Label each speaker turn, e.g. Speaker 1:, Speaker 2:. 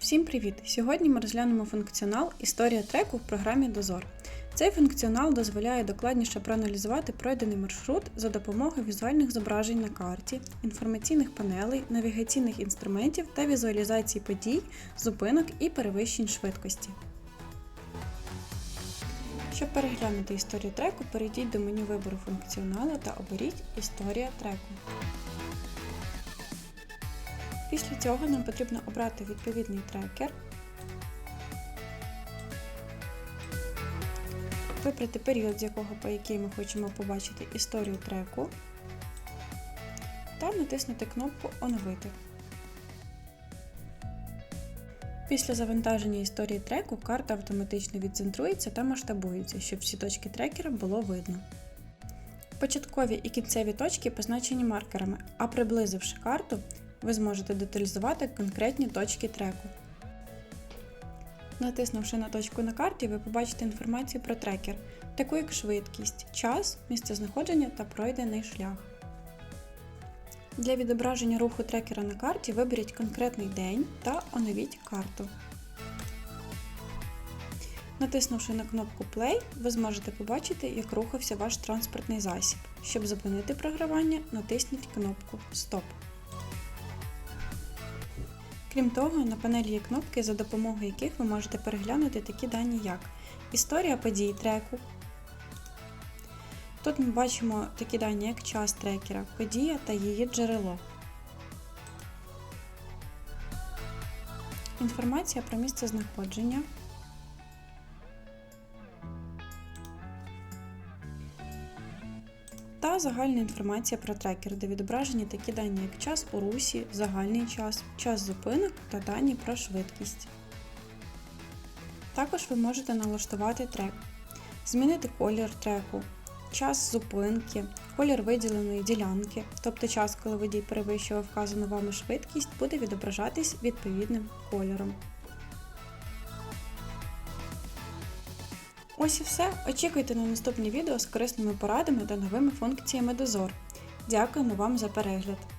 Speaker 1: Всім привіт! Сьогодні ми розглянемо функціонал Історія треку в програмі Дозор. Цей функціонал дозволяє докладніше проаналізувати пройдений маршрут за допомогою візуальних зображень на карті, інформаційних панелей, навігаційних інструментів та візуалізації подій, зупинок і перевищень швидкості. Щоб переглянути історію треку, перейдіть до меню вибору функціоналу та оберіть Історія треку. Після цього нам потрібно обрати відповідний трекер, вибрати період, з якого по який ми хочемо побачити історію треку, та натиснути кнопку Оновити. Після завантаження історії треку карта автоматично відцентрується та масштабується, щоб всі точки трекера було видно. Початкові і кінцеві точки позначені маркерами, а приблизивши карту, ви зможете деталізувати конкретні точки треку. Натиснувши на точку на карті, ви побачите інформацію про трекер, таку як швидкість, час, місце знаходження та пройдений шлях. Для відображення руху трекера на карті виберіть конкретний день та оновіть карту. Натиснувши на кнопку Play, ви зможете побачити, як рухався ваш транспортний засіб. Щоб зупинити програвання, натисніть кнопку Стоп. Крім того, на панелі є кнопки, за допомогою яких ви можете переглянути такі дані, як Історія подій треку. Тут ми бачимо такі дані, як час трекера, подія та її джерело. Інформація про місце знаходження. Та загальна інформація про трекер, де відображені такі дані, як час у русі, загальний час, час зупинок та дані про швидкість. Також ви можете налаштувати трек, змінити колір треку, час зупинки, колір виділеної ділянки, тобто час, коли водій перевищував вказану вами швидкість, буде відображатись відповідним кольором. Ось і все. Очікуйте на наступні відео з корисними порадами та новими функціями дозор. Дякуємо вам за перегляд!